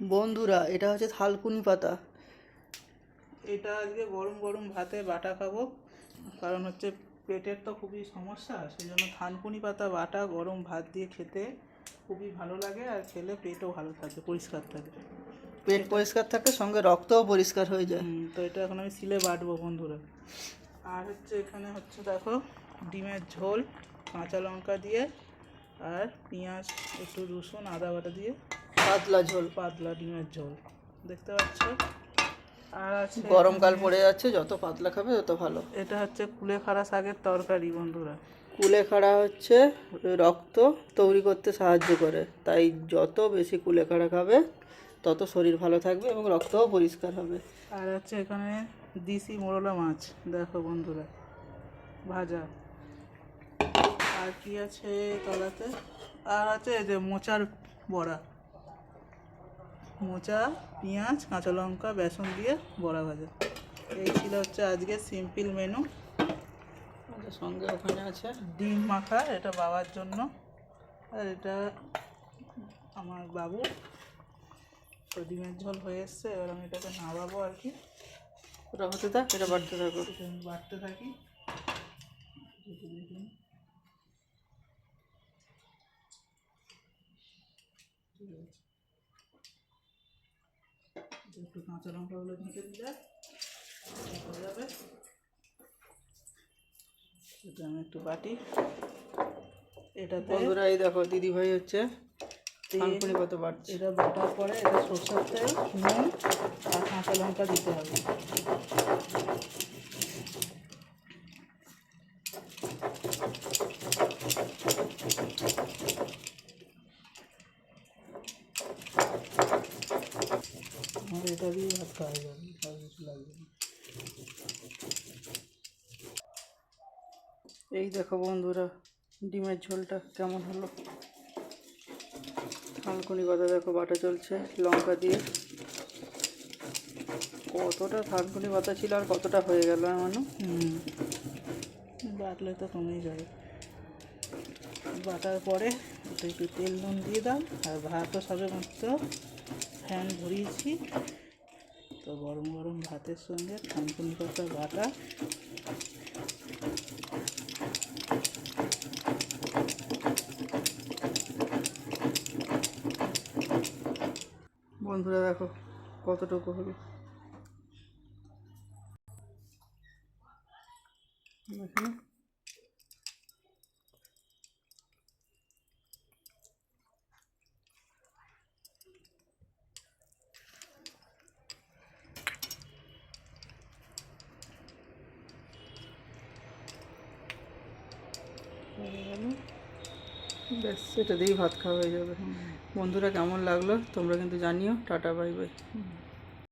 বন্ধুরা এটা হচ্ছে থালকুনি পাতা। এটা আজকে গরম গরম ভাতে বাটা খাব। কারণ হচ্ছে পেটের তো খুবই সমস্যা সেই জন্য থানকুনি পাতা বাটা গরম ভাত দিয়ে খেতে খুবই ভালো লাগে আর খেলে পেটও ভালো থাকে পরিষ্কার থাকে। পেট পরিষ্কার থাকে সঙ্গে রক্তও পরিষ্কার হয়ে যায়। তো এটা এখন আমি সিলে বাটবো বন্ধুরা। আর হচ্ছে এখানে হচ্ছে দেখো ডিমের ঝোল কাঁচা লঙ্কা দিয়ে আর পেঁয়াজ একটু রসুন আদা বাটা দিয়ে। পাতলা ঝোল পাতলা ডিমের ঝোল। দেখতে পাচ্ছ? আর আছে গরমকাল পড়ে যাচ্ছে যত পাতলা খাবে তত ভালো। এটা হচ্ছে কুলেখাড়া শাকের তরকারি বন্ধুরা। কুলেখাড়া হচ্ছে রক্ত তৈরি করতে সাহায্য করে। তাই যত বেশি কুলেখাড়া খাবে তত শরীর ভালো থাকবে এবং রক্তও পরিষ্কার হবে। আর হচ্ছে এখানে দিশি মোরলা মাছ দেখো বন্ধুরা ভাজা। আর কি আছে তলাতে? আর আছে এই যে মোচার বড়া। মোচা পেঁয়াজ কাঁচা লঙ্কা বেসন দিয়ে বড়া ভাজা। এই ছিল হচ্ছে আজকে সিম্পল মেনু। সঙ্গে ওখানে আছে ডিম মাখা এটা বাবার জন্য। আর এটা আমার বাবু। তো ডিমের ঝোল হয়ে এসছে এবার আমি এটাকে নামাবো আর কি। ওটা হতে থাক এটা বাড়তে থাকো বাড়তে থাকি। ঠিক আছে। একটু কাঁচা লঙ্কাগুলো ভেঙে দিলে হয়ে যাবে। এটা আমি একটু বাটি। এটাতে বন্ধুরা এই দেখো দিদি ভাই হচ্ছে থানকুনি পাতা বাড়ছে। এটা বাটার পরে এটা সরষের তেল নুন আর কাঁচা লঙ্কা দিতে হবে। এটা দিয়ে ভাত যাবে আর কিছু লাগবে না। এই দেখো বন্ধুরা, ডিমের ঝোলটা কেমন হলো? থানকুনি পাতা দেখো, বাটা চলছে, লঙ্কা দিয়ে। কতটা থানকুনি পাতা ছিল আর কতটা হয়ে গেল এমনও বাটলে তো কমেই যাবে। বাটার পরে একটু তেল নুন দিয়ে দাও, আর ভাতও সবে মাত্র ফ্যান ভরিয়েছি। তো গরম গরম ভাতের সঙ্গে থানকুনি পাতা বাটা। বন্ধুরা দেখো কতটুকু হলো। দেখো। ব্যাস, এটা দিয়েই ভাত খাওয়া হয়ে যাবে। বন্ধুরা কেমন লাগল তোমরা কিন্তু জানিও। Tata, bye bye.